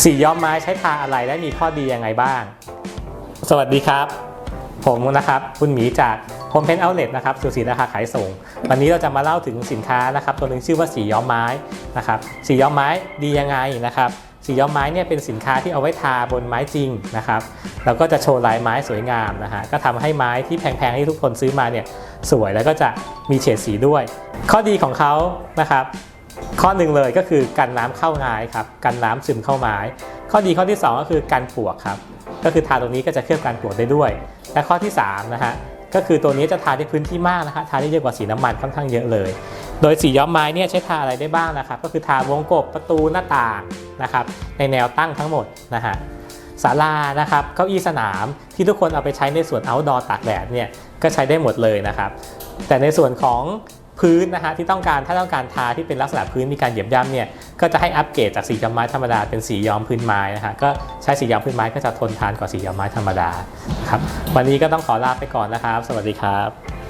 สีย้อมไม้ใช้ทาอะไรและมีข้อดียังไงบ้าง สวัสดีครับ ผมนะครับคุณหมีจากโฮมเพนเอาเล t นะครับสุสีราคาขายส่ง วันนี้เราจะมาเล่าถึงสินค้านะครับ ตัวหนึ่งชื่อว่าสีย้อมไม้นะครับ สีย้อมไม้ดียังไงนะครับ สีย้อมไม้เนี่ยเป็นสินค้าที่เอาไว้ทาบนไม้จริงนะครับแล้วก็จะโชว์ลายไม้สวยงามนะฮะก็ทำให้ไม้ที่แพงๆที่ทุกคนซื้อมาเนี่ยสวยแล้วก็จะมีเฉดสีด้วย ข้อดีของเขานะครับ ข้อหนึ่งเลยก็คือกันน้ำเข้าไม้ครับกันน้ำซึมเข้าไม้ ข้อดีข้อที่ 2 ก็คือกันปวกครับก็คือทาตรงนี้ก็จะเคลือบกันปวกได้ด้วย และข้อที่3นะฮะก็คือตัวนี้จะทาได้พื้นที่มากนะฮะทาได้เยอะกว่าสีน้ำมันค่อนข้างเยอะเลย โดยสีย้อมไม้เนี่ยใช้ทาอะไรได้บ้างนะครับก็คือทาวงกบประตูหน้าต่างนะครับในแนวตั้งทั้งหมดนะฮะศาลานะครับเก้าอี้สนามที่ทุกคนเอาไปใช้ในส่วน outdoor ตากแดดเนี่ยก็ใช้ได้หมดเลยนะครับแต่ในส่วนของ พื้นนะฮะที่ต้องการถ้าต้องการทาที่เป็นลักษณะพื้นมีการเหยียบย่ำเนี่ยก็จะให้อัปเกรดจากสีย้อมไม้ธรรมดาเป็นสีย้อมพื้นไม้นะฮะก็ใช้สีย้อมพื้นไม้ก็จะทนทานกว่าสีย้อมไม้ธรรมดาครับวันนี้ก็ต้องขอลาไปก่อนนะครับ สวัสดีครับ